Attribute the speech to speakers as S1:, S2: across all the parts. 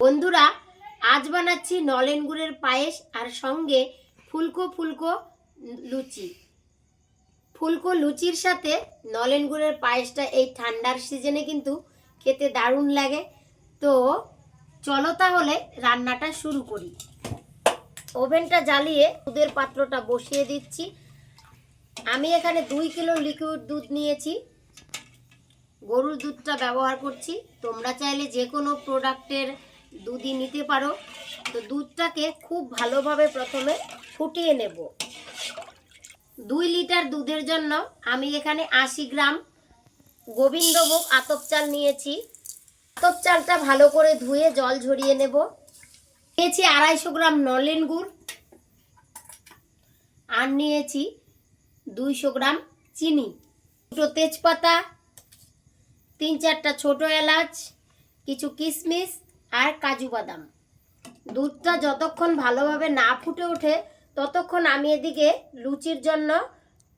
S1: বন্ধুরা, আজ বানাচ্ছি নলেন গুড়ের পায়েস আর সঙ্গে ফুলকো ফুলকো লুচি। ফুলকো লুচির সাথে নলেন গুড়ের পায়েসটা এই ঠান্ডার সিজনে কিন্তু খেতে দারুণ লাগে। তো চলো তাহলে রান্নাটা শুরু করি। ওভেনটা জ্বালিয়ে দুধের পাত্রটা বসিয়ে দিচ্ছি। আমি এখানে দুই কিলো লিকুইড দুধ নিয়েছি। গরুর দুধটা ব্যবহার করছি। তোমরা চাইলে যে কোনো প্রোডাক্টের দুধই নিতে পারো। তো দুধটাকে খুব ভালোভাবে প্রথমে ফুটিয়ে নেব। দুই লিটার দুধের জন্য আমি এখানে আশি গ্রাম গোবিন্দভোগ আতপ চাল নিয়েছি। আতপ চালটা ভালো করে ধুয়ে জল ঝরিয়ে নেব। নিয়েছি আড়াইশো গ্রাম নলেন গুড়। আর নিয়েছি দুইশো গ্রাম চিনি। দুটো তেজপাতা, তিন চারটা ছোট এলাচ, কিছু কিশমিশ আর কাজু বাদাম। দুধটা যতক্ষণ ভালোভাবে না ফুটে ওঠে, ততক্ষণ আমি এদিকে লুচির জন্য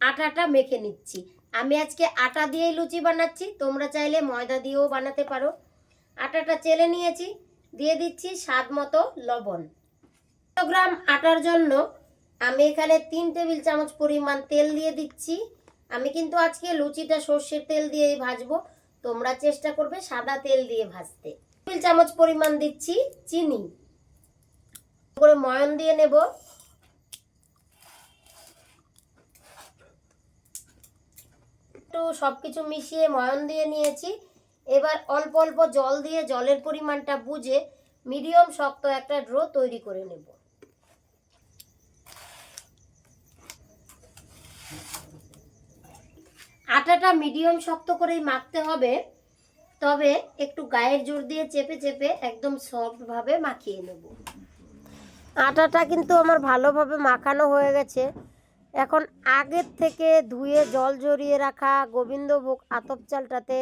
S1: আটাটা মেখে নিচ্ছি। আমি আজকে আটা দিয়েই লুচি বানাচ্ছি, তোমরা চাইলে ময়দা দিয়েও বানাতে পারো। আটাটা চেলে নিয়েছি, দিয়ে দিচ্ছি স্বাদ মতো লবণ। গ্রাম আটার জন্য আমি এখানে তিন টেবিল চামচ পরিমাণ তেল দিয়ে দিচ্ছি। আমি কিন্তু আজকে লুচিটা সর্ষের তেল দিয়েই ভাজবো, তোমরা চেষ্টা করবে সাদা তেল দিয়ে ভাজতে। টেবিল চামচ পরিমাণ দিচ্ছি চিনি। করে ময়ন দিয়ে নেব। একটু সবকিছু মিশিয়ে ময়ন দিয়ে নিয়েছি। এবার অল্প অল্প জল দিয়ে জলের পরিমাণটা বুঝে মিডিয়াম শক্ত একটা ড্রো তৈরি করে নেব। আটাটা মিডিয়াম শক্ত করেই মাখতে হবে। তবে একটু গায়ের জোর দিয়ে চেপে চেপে একদম সফটভাবে মাখিয়ে নেব। আটাটা কিন্তু আমার ভালোভাবে মাখানো হয়ে গেছে। এখন আগের থেকে ধুয়ে জল জড়িয়ে রাখা গোবিন্দভোগ আতপ চালটাতে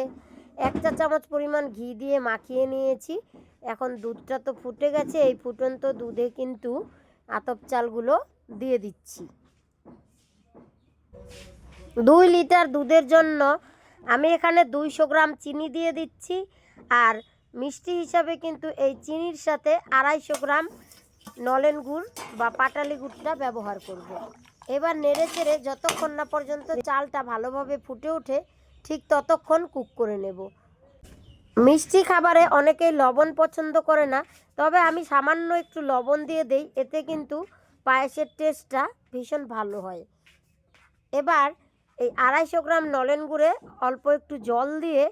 S1: এক চা চামচ পরিমাণ ঘি দিয়ে মাখিয়ে নিয়েছি। এখন দুধটা তো ফুটে গেছে, এই ফুটন্ত দুধে কিন্তু আতপ চালগুলো দিয়ে দিচ্ছি। দুই লিটার দুধের জন্য আমি এখানে দুইশো গ্রাম চিনি দিয়ে দিচ্ছি। আর মিষ্টি হিসাবে কিন্তু এই চিনির সাথে আড়াইশো গ্রাম নলেন গুড় বা পাটালি গুড়টা ব্যবহার করব। এবার নেড়ে চেড়ে যতক্ষণ না পর্যন্ত চালটা ভালোভাবে ফুটে ওঠে, ঠিক ততক্ষণ কুক করে নেব। মিষ্টি খাবারে অনেকেই লবণ পছন্দ করে না, তবে আমি সামান্য একটু লবণ দিয়ে দেই, এতে কিন্তু পায়েসের টেস্টটা ভীষণ ভালো হয়। এবার এই আড়াইশো গ্রাম নলেন গুড়ে অল্প একটু জল দিয়ে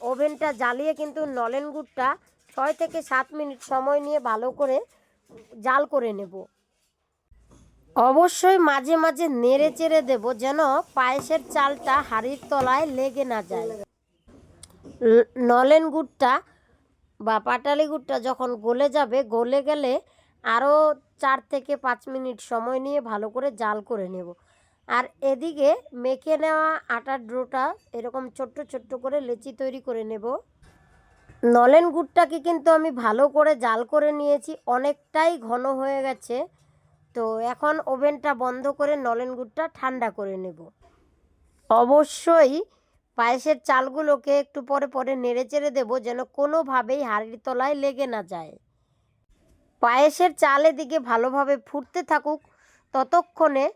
S1: ওভেনটা জ্বালিয়ে কিন্তু নলেন গুড়টা ছয় থেকে সাত মিনিট সময় নিয়ে ভালো করে জাল করে নেব। অবশ্যই মাঝে মাঝে নেড়ে চেড়ে দেব যেন পায়েসের চালটা হাড়ির তলায় লেগে না যায়। নলেন গুড়টা বা পাটালি গুড়টা যখন গলে যাবে, গলে গেলে আরও চার থেকে পাঁচ মিনিট সময় নিয়ে ভালো করে জাল করে নেব। আর এদিকে মেখে নেওয়া আটার ড্রোটা এরকম ছোট্ট ছোট্ট করে লেচি তৈরি করে নেব। নলেন গুড়টাকে কিন্তু আমি ভালো করে জাল করে নিয়েছি, অনেকটাই ঘন হয়ে গেছে। তো এখন ওভেনটা বন্ধ করে নলেন গুড়টা ঠান্ডা করে নেব। অবশ্যই পায়েসের চালগুলোকে একটু পরে পরে নেড়ে চেড়ে দেবো যেন কোনোভাবেই হাড়ির তলায় লেগে না যায়। পায়েসের চাল এদিকে ভালোভাবে ফুটতে থাকুক, ততক্ষণে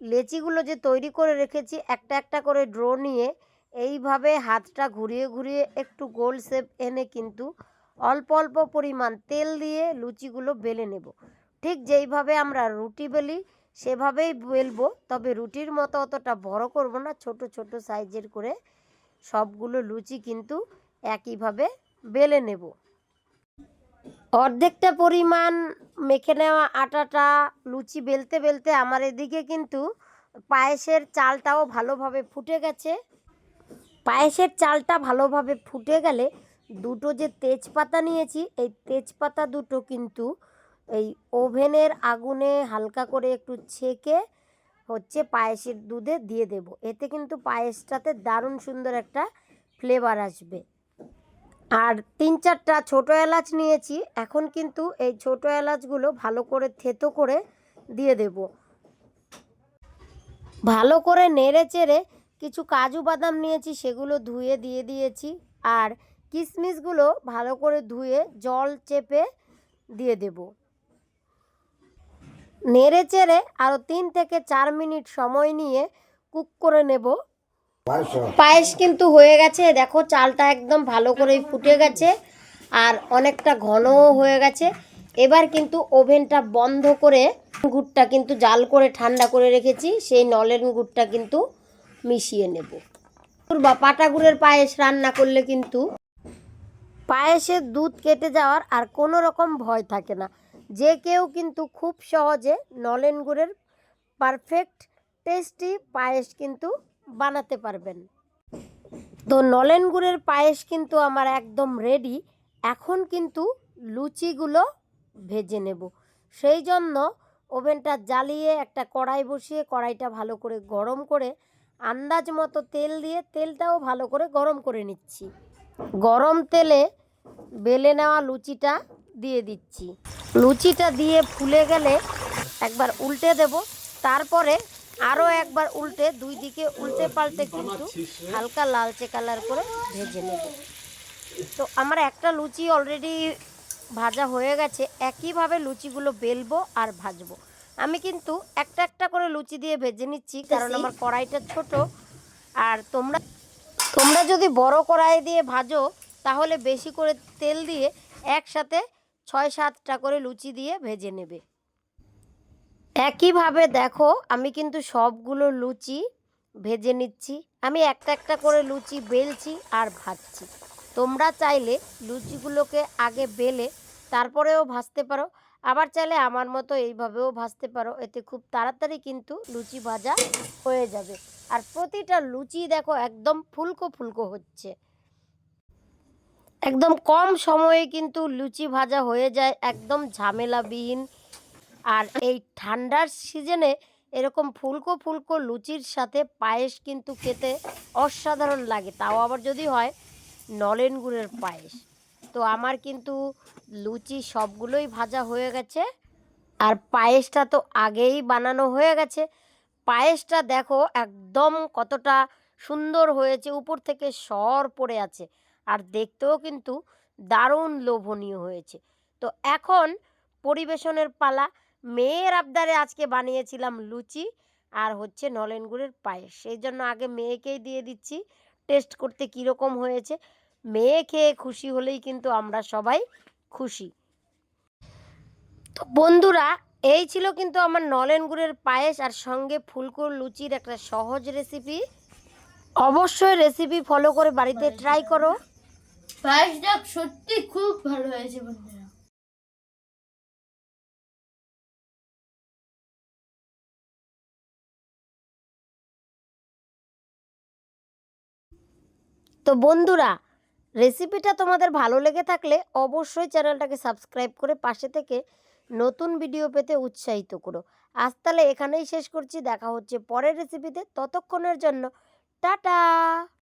S1: লেচিগুলো যে তৈরি করে রেখেছি, একটা একটা করে ড্রো নিয়ে এইভাবে হাতটা ঘুরিয়ে ঘুরিয়ে একটু গোল শেপ এনে কিন্তু অল্প অল্প পরিমাণ তেল দিয়ে লুচিগুলো বেলে নেব। ঠিক যেইভাবে আমরা রুটি বেলি সেভাবেই বেলবো, তবে রুটির মতো অতটা বড় করব না, ছোট ছোট সাইজের করে সবগুলো লুচি কিন্তু একইভাবে বেলে নেব। অর্ধেকটা পরিমাণ মেখে নেওয়া আটাটা লুচি বেলতে বেলতে আমার এদিকে কিন্তু পায়েসের চালটাও ভালোভাবে ফুটে গেছে। পায়েসের চালটা ভালোভাবে ফুটে গেলে দুটো যে তেজপাতা নিয়েছি, এই তেজপাতা দুটো কিন্তু এই ওভেনের আগুনে হালকা করে একটু ছেঁকে হচ্ছে পায়েসের দুধে দিয়ে দেব। এতে কিন্তু পায়েসটাতে দারুণ সুন্দর একটা ফ্লেভার আসবে। আর তিন চারটা ছোটো এলাচ নিয়েছি, এখন কিন্তু এই ছোটো এলাচগুলো ভালো করে থেতো করে দিয়ে দেব। ভালো করে নেড়ে চেড়ে কিছু কাজু বাদাম নিয়েছি, সেগুলো ধুয়ে দিয়ে দিয়েছি আর কিশমিশগুলো ভালো করে ধুয়ে জল চেপে দিয়ে দেব। নেড়ে চেড়ে আরও তিন থেকে চার মিনিট সময় নিয়ে কুক করে নেব। পায়েস কিন্তু হয়ে গেছে, দেখো চালটা একদম ভালো করে ফুটে গেছে আর অনেকটা ঘনও হয়ে গেছে। এবার কিন্তু ওভেনটা বন্ধ করে গুড়টা কিন্তু জাল করে ঠান্ডা করে রেখেছি, সেই নলেন গুড়টা কিন্তু মিশিয়ে নেব। বা পাটা গুড়ের পায়েস রান্না করলে কিন্তু পায়েসের দুধ কেটে যাওয়ার আর কোনো রকম ভয় থাকে না। যে কেউ কিন্তু খুব সহজে নলেন গুড়ের পারফেক্ট টেস্টি পায়েস কিন্তু বানাতে পারবেন। তো নলেন গুড়ের পায়েস কিন্তু আমার একদম রেডি এখন কিন্তু লুচিগুলো ভেজে নেব। সেই জন্য ওভেনটা জ্বালিয়ে একটা কড়াই বসিয়ে কড়াইটা ভালো করে গরম করে আন্দাজ মতো তেল দিয়ে তেলটাও ভালো করে গরম করে নিচ্ছি। গরম তেলে বেলে নেওয়া লুচিটা দিয়ে দিচ্ছি। লুচিটা দিয়ে ফুলে গেলে একবার উল্টে দেব। তারপরে আরও একবার উল্টে, দুই দিকে উল্টে পাল্টে কিন্তু হালকা লালচে কালার করে ভেজে নেব। তো আমার একটা লুচি অলরেডি ভাজা হয়ে গেছে, একইভাবে লুচিগুলো বেলবো আর ভাজবো। আমি কিন্তু একটা একটা করে লুচি দিয়ে ভেজে নিচ্ছি, কারণ আমার কড়াইটা ছোট। আর তোমরা তোমরা যদি বড় কড়াই দিয়ে ভাজো, তাহলে বেশি করে তেল দিয়ে একসাথে ছয় সাতটা করে লুচি দিয়ে ভেজে নেবে। একইভাবে দেখো, আমি কিন্তু সবগুলো লুচি ভেজে নিচ্ছি। আমি একটা একটা করে লুচি বেলছি আর ভাজছি। তোমরা চাইলে লুচিগুলোকে আগে বেলে তারপরেও ভাজতে পারো। আবার চাইলে আমার মতো এইভাবেও ভাজতে পারো। এতে খুব তাড়াতাড়ি কিন্তু লুচি ভাজা হয়ে যাবে। আর প্রতিটা লুচি দেখো একদম ফুলকো ফুলকো হচ্ছে। একদম কম সময়ে কিন্তু লুচি ভাজা হয়ে যায়। একদম ঝামেলাবিহীন আর এই ঠান্ডার সিজনে এরকম ফুলকো ফুলকো লুচির সাথে পায়েস কিন্তু খেতে অসাধারণ লাগে। তাও আবার যদি হয়, নলেন গুড়ের পায়েস। তো আমার কিন্তু লুচি সবগুলোই ভাজা হয়ে গেছে। আর পায়েসটা তো আগেই বানানো হয়ে গেছে। পায়েসটা দেখো একদম কতটা সুন্দর হয়েছে, উপর থেকে সর পড়ে আছে। আর দেখতেও কিন্তু দারুণ লোভনীয় হয়েছে। তো এখন পরিবেশনের পালা মেয়ের আবদারে আজকে বানিয়েছিলাম লুচি আর হচ্ছে নলেন গুড়ের পায়েস। সেই জন্য আগে মেয়েকেই দিয়ে দিচ্ছি। টেস্ট করতে কীরকম হয়েছে? মেয়ে খেয়ে খুশি হলেই কিন্তু আমরা সবাই খুশি। তো বন্ধুরা এই ছিল কিন্তু আমার নলেন গুড়ের পায়েস আর সঙ্গে ফুলকুর লুচির একটা সহজ রেসিপি অবশ্যই রেসিপি ফলো করে বাড়িতে ট্রাই করো।
S2: পায়েসটা সত্যি খুব ভালো হয়েছে বন্ধুরা।
S1: তো বন্ধুরা রেসিপিটা তোমাদের ভালো লেগে থাকলে অবশ্যই চ্যানেলটাকে সাবস্ক্রাইব করে পাশে থেকে নতুন ভিডিও পেতে উৎসাহিত করো। আজ তাহলে এখানেই শেষ করছি। দেখা হচ্ছে পরের রেসিপিতে ততক্ষণের জন্য, টাটা!